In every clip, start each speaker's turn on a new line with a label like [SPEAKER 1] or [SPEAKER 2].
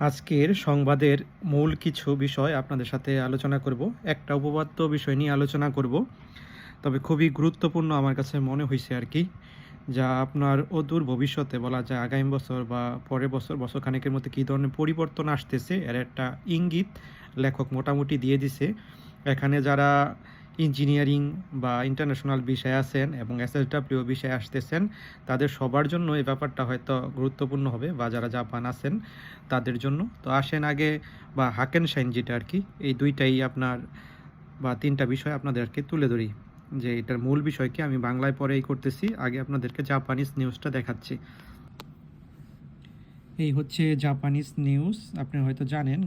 [SPEAKER 1] আজকের সংবাদের মূল কিছু বিষয় আপনাদের সাথে আলোচনা করব। একটা উপপাদ্য বিষয় নিয়ে আলোচনা করব। তবে খুবই গুরুত্বপূর্ণ আমার কাছে মনে হয়েছে আর কি, যা আপনার অদূর ভবিষ্যতে বলা যায় আগামী বছর বা পরের বছর বছর খানেকের মধ্যে কী ধরনের পরিবর্তন আসতেছে, এর একটা ইঙ্গিত লেখক মোটামুটি দিয়ে দিছে। এখানে যারা ইঞ্জিনিয়ারিং বা ইন্টারন্যাশনাল বিষয়ে আছেন এবং এসএসডাব্লিউ বিষয়ে আসতেছেন, তাদের সবার জন্য এই ব্যাপারটা হয়তো গুরুত্বপূর্ণ হবে বা যারা জাপান আছেন, তাদের জন্য। তো আসেন আগে বা হাকেন শাইন যেটা আর কি, এই দুইটাই আপনার বা তিনটা বিষয় আপনাদেরকে তুলে ধরি। যে এটার মূল বিষয়কে আমি বাংলায় পরেই করতেছি, আগে আপনাদেরকে জাপানিজ নিউজটা দেখাচ্ছি। এই হচ্ছে জাপানিজ নিউজ, আপনি হয়তো জানেন,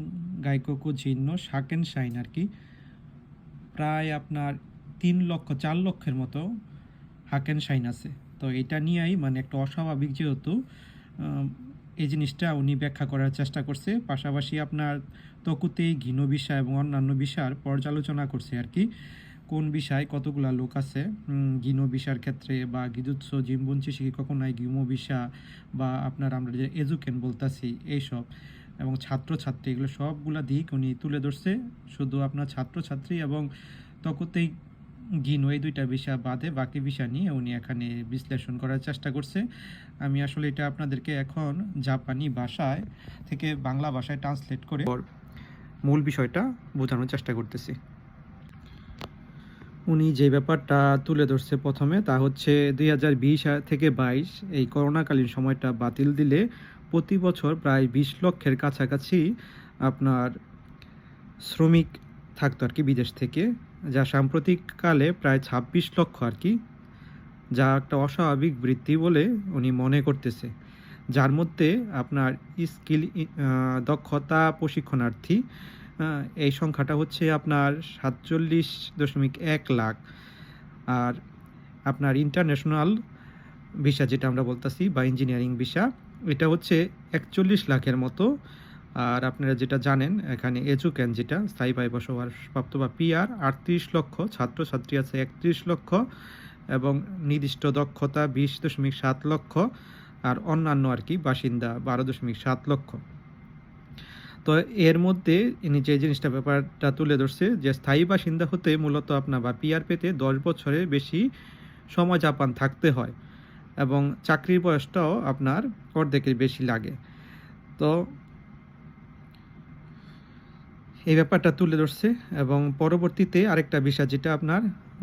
[SPEAKER 1] গাইকোকু চিহ্ন শাকেন শাইন আর কি। প্রায় আপনার তিন লক্ষ, চার লক্ষের মতো হাকেন শাইন আছে। তো এটা নিয়েই মানে একটা অস্বাভাবিক যেহেতু এই জিনিসটা উনি ব্যাখ্যা করার চেষ্টা করছে। পাশাপাশি আপনার তকুতেই ঘিন বিষয় এবং অন্যান্য বিষয়ের পর্যালোচনা করছে আর কি। কোন বিষয় কতগুলা লোক আছে? গিন বিষয়ের ক্ষেত্রে বা গিজুৎস জিম্বুঞ্চি শিখি কখনাই গিমো বিষা বা আপনার আমরা যে এজুকেন বলতাছি, এইসব। এবং ছাত্রছাত্রী, এগুলো সবগুলা দিক উনি তুলে ধরছে। শুধু আপনার ছাত্রছাত্রী এবং তকতেই গিনো এই দুইটা বিষয় বাদে বাকি বিষয় নিয়ে উনি এখানে বিশ্লেষণ করার চেষ্টা করছে। আমি আসলে এটা আপনাদেরকে এখন জাপানি ভাষায় থেকে বাংলা ভাষায় ট্রান্সলেট করে মূল বিষয়টা বোঝানোর চেষ্টা করতেছি। উনি যে ব্যাপারটা তুলে ধরছে প্রথমে তা হচ্ছে দুই হাজার বিশ থেকে বাইশ এই করোনাকালীন সময়টা বাতিল দিলে প্রতি বছর প্রায় বিশ লক্ষের কাছাকাছি আপনার শ্রমিক থাকতো আর কি বিদেশ থেকে, যা সাম্প্রতিককালে প্রায় ছাব্বিশ লক্ষ আর কি, যা একটা অস্বাভাবিক বৃদ্ধি বলে উনি মনে করতেছে। যার মধ্যে আপনার স্কিল দক্ষতা প্রশিক্ষণার্থী এই সংখ্যাটা হচ্ছে আপনার সাতচল্লিশ দশমিক এক লাখ। আর আপনার ইন্টারন্যাশনাল ভিসা যেটা আমরা বলতেছি বা ইঞ্জিনিয়ারিং ভিসা এটা হচ্ছে একচল্লিশ লাখের মতো। আর আপনারা যেটা জানেন, এখানে এজুক্যান যেটা স্থায়ী বসবাসপ্রাপ্ত বা পিআর, আটত্রিশ লক্ষ, ছাত্রছাত্রী আছে একত্রিশ লক্ষ এবং নির্দিষ্ট দক্ষতা বিশ দশমিক সাত লক্ষ আর অন্যান্য আর কি, বাসিন্দা বারো দশমিক সাত লক্ষ। তো এর মধ্যে ইনি যে জিনিসটা ব্যাপারটা তুলে ধরছে, যে স্থায়ী বাসিন্দা হতে মূলত আপনার বা পিআর পেতে দশ বছরের বেশি সময় জাপান থাকতে হয়। এবং চাকরির বয়সটাও আপনার অর্ধেকের বেশি লাগে। তো এই ব্যাপারটা তুলে ধরছে এবং পরবর্তীতে আরেকটা বিষয় যেটা আপনার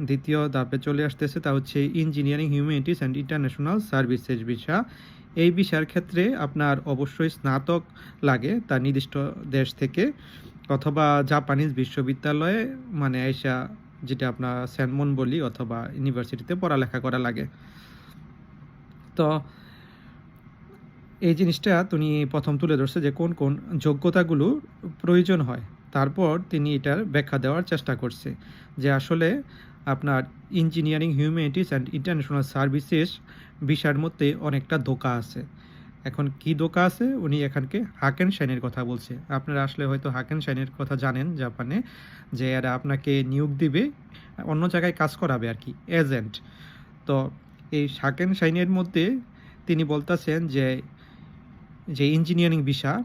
[SPEAKER 1] দ্বিতীয় ধাপে চলে আসতেছে তা হচ্ছে engineering humanities and international services visa এই বিষয়ের ক্ষেত্রে আপনার অবশ্যই স্নাতক লাগে তার নির্দিষ্ট দেশ থেকে অথবা জাপানিজ বিশ্ববিদ্যালয়ে মানে এসা যেটা আপনার স্যানমন বলি অথবা ইউনিভার্সিটিতে পড়ালেখা করা লাগে। তো এই জিনিসটা তিনি প্রথম তুলে ধরছে যে কোন কোন যোগ্যতাগুলো প্রয়োজন হয়। তারপর তিনি এটার ব্যাখ্যা দেওয়ার চেষ্টা করছে যে আসলে আপনার engineering, humanities and international services বিষয়ের মধ্যে অনেকটা ধোকা আছে। এখন কি ধোকা আছে? উনি এখানকে হাকেন শাইনের কথা বলছে। আপনারা আসলে হয়তো হাকেন শাইনের কথা জানেন জাপানে যে এরা আপনাকে নিয়োগ দিবে, অন্য জায়গায় কাজ করাবে আর কি, এজেন্ট। তো এই হাকেন সাইনের মধ্যে তিনি বলতেছেন যে যে ইঞ্জিনিয়ারিং বিষয়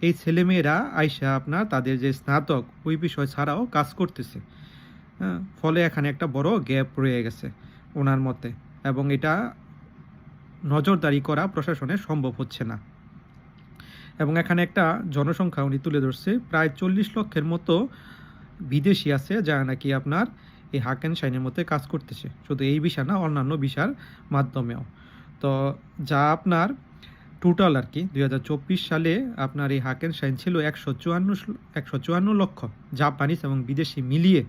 [SPEAKER 1] এই ছেলেমেয়েরা আইসা আপনার তাদের যে স্নাতক ওই বিষয় ছাড়াও কাজ করতেছে। হ্যাঁ ফলে এখানে একটা বড় গ্যাপ রয়ে গেছে ওনার মতে এবং এটা নজরদারি করা প্রশাসনের সম্ভব হচ্ছে না। এবং এখানে একটা জনসংখ্যা উনি তুলে ধরছে, প্রায় চল্লিশ লক্ষের মতো বিদেশি আছে যা নাকি আপনার এই হাকেন শাইনের মধ্যে কাজ করতেছে। শুধু এই বিষয় না, অন্যান্য বিষয়ের মাধ্যমেও। তো যা আপনার টোটাল আর কি দু হাজার চব্বিশ সালে আপনার এই হাকেন শাইন ছিল একশো চুয়ান্ন একশো চুয়ান্ন লক্ষ জাপানিজ এবং বিদেশি মিলিয়ে,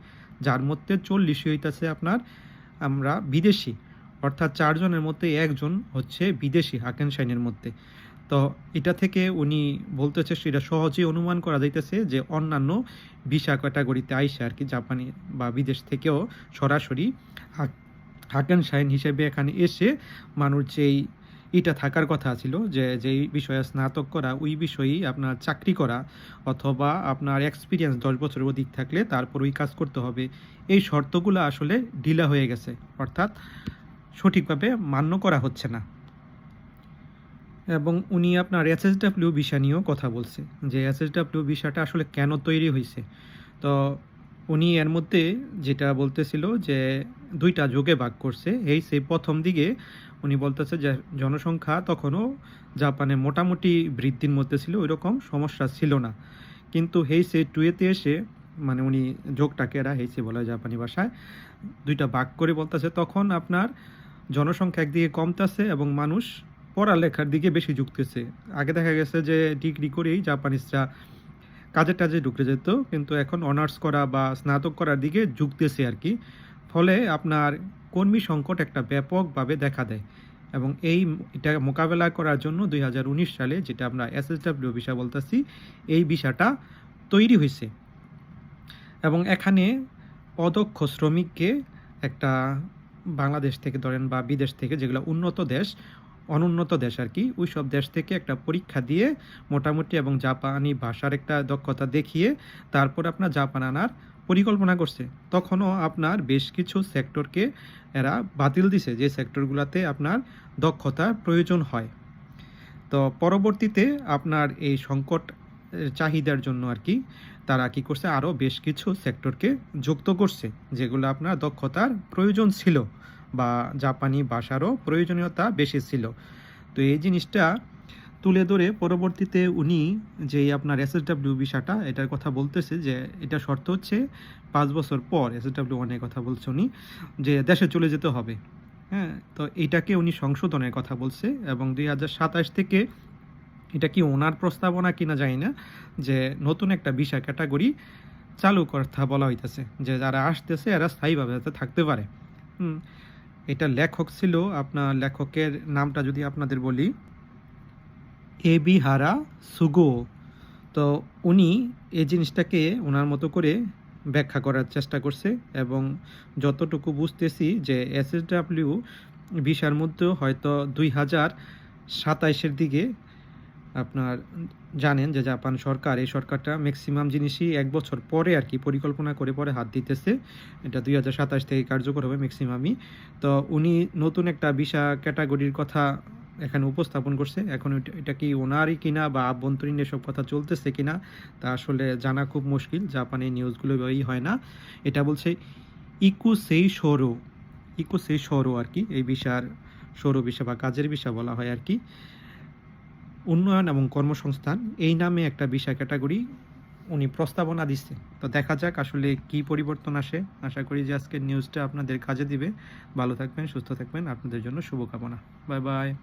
[SPEAKER 1] যার মধ্যে চল্লিশ হইতেছে আপনার আমরা বিদেশি। অর্থাৎ চারজনের মধ্যে একজন হচ্ছে বিদেশি হাকেন শাইনের মধ্যে। তো এটা থেকে উনি বলতেছে সেটা সহজেই অনুমান করা যাইতেছে যে অন্যান্য ভিসা ক্যাটাগরিতে আইসে আর কি জাপানি বা বিদেশ থেকেও সরাসরি হাক- হাকেন শাইন হিসেবে এখানে এসে মানুষ যেই এটা থাকার কথা ছিল যে, যেই বিষয়ে স্নাতক করা, ওই বিষয়েই আপনার চাকরি করা অথবা আপনার এক্সপিরিয়েন্স দশ বছরের অধিক থাকলে তারপর ওই কাজ করতে হবে। এই শর্তগুলো আসলে ঢিলা হয়ে গেছে। অর্থাৎ সঠিকভাবে মান্য করা হচ্ছে না। এবং উনি আপনার এসএসডাব্লিউ ভিসা নিয়েও কথা বলছে যে এসএসডাব্লিউ ভিসাটা আসলে কেন তৈরি হয়েছে। তো উনি এর মধ্যে যেটা বলতেছিল যে দুইটা যোগে ভাগ করছে। এই সেই প্রথম দিকে উনি বলতেছে যে জনসংখ্যা তখনও জাপানে মোটামুটি বৃদ্ধির মধ্যে ছিল ওই রকম সমস্যা ছিল না। কিন্তু হেই সে টুয়েতে এসে মানে উনি যোগটাকে এরা হেইসে বলে জাপানি ভাষায় দুইটা ভাগ করে বলতেছে। তখন আপনার জনসংখ্যা একদিকে কমতেছে এবং মানুষ পড়ালেখার দিকে বেশি ঝুঁকতেছে। আগে দেখা গেছে যে ডিগ্রি করেই জাপানিজরা কাজে টাজে ঢুকে যেত, কিন্তু এখন অনার্স করা বা স্নাতক করার দিকে ঝুঁকতেছে আর কি। ফলে আপনার কর্মী সংকট একটা ব্যাপকভাবে দেখা দেয় এবং এই এটা মোকাবেলা করার জন্য দুই হাজার উনিশ সালে যেটা আমরা এসএসডাব্লিউ ভিসা বলতেছি, এই ভিসাটা তৈরি হয়েছে। এবং এখানে অদক্ষ শ্রমিককে একটা বাংলাদেশ থেকে ধরেন বা বিদেশ থেকে যেগুলো উন্নত দেশ অনুন্নত দেশ আর কি। ওই সব দেশ থেকে একটা পরীক্ষা দিয়ে মোটামুটি এবং জাপানি ভাষার একটা দক্ষতা দেখিয়ে তারপর আপনার জাপান আনার পরিকল্পনা করছে। তখনও আপনার বেশ কিছু সেক্টরকে এরা বাতিল দিছে, যে সেক্টরগুলোতে আপনার দক্ষতার প্রয়োজন হয়। তো পরবর্তীতে আপনার এই সংকট চাহিদার জন্য আর কি তারা কি করছে, আরও বেশ কিছু সেক্টরকে যুক্ত করছে, যেগুলো আপনার দক্ষতার প্রয়োজন ছিল। বা জাপানি ভাষারও প্রয়োজনীয়তা বেশি ছিল। তো এই জিনিসটা তুলে ধরে পরবর্তীতে উনি যেই আপনার এসএসডাব্লিউ ভিসাটা এটার কথা বলতেছে যে এটা শর্ত হচ্ছে পাঁচ বছর পর এস এসএসডাব্লিউ ওয়ানের কথা বলছে উনি যে দেশে চলে যেতে হবে। হ্যাঁ তো এটাকে উনি সংশোধনের কথা বলছে এবং দুই হাজার সাতাশ থেকে এটা কি ওনার প্রস্তাবনা কিনা জানি না, যে নতুন একটা ভিসা ক্যাটাগরি চালু কথা বলা হইতেছে যে যারা আসতেছে এরা স্থায়ীভাবে যাতে থাকতে পারে। হুম এটা লেখক ছিল, আপনার লেখকের নামটা যদি আপনাদের বলি, এ বি হারা সুগো। তো উনি এই জিনিসটাকে ওনার মতো করে ব্যাখ্যা করার চেষ্টা করছে এবং যতটুকু বুঝতেছি যে এস এস এসএসডাব্লিউ ভিসার মধ্যে হয়তো দুই হাজার সাতাইশের দিকে আপনার জানেন যে জাপান সরকার, এই সরকারটা ম্যাক্সিমাম জিনিসই এক বছর পরে আর কি পরিকল্পনা করে পরে হাত দিতেছে। এটা দুই হাজার সাতাশ থেকে কার্যকর হবে ম্যাক্সিমামই তো উনি নতুন একটা ভিসা ক্যাটাগরির কথা এখানে উপস্থাপন করছে। এখন এটা- কি ওনারই কিনা বা আভ্যন্তরীণ এসব কথা চলতেছে কিনা তা আসলে জানা খুব মুশকিল। জাপানে নিউজগুলো এভাবেই হয় না। এটা বলছে ইকু সেই সরো ইকু সেই সরো আর কি। এই বিষার সৌর বিষা বা কাজের বিষা বলা হয় আর কি। উন্নয়ন এবং কর্মসংস্থান, এই নামে একটা বিষয় ক্যাটাগরি উনি প্রস্তাবনা দিচ্ছে। তো দেখা যাক আসলে কি পরিবর্তন আসে। আশা করি যে আজকের নিউজটা আপনাদের কাজে দিবে। ভালো থাকবেন, সুস্থ থাকবেন। আপনাদের জন্য শুভকামনা। Bye bye.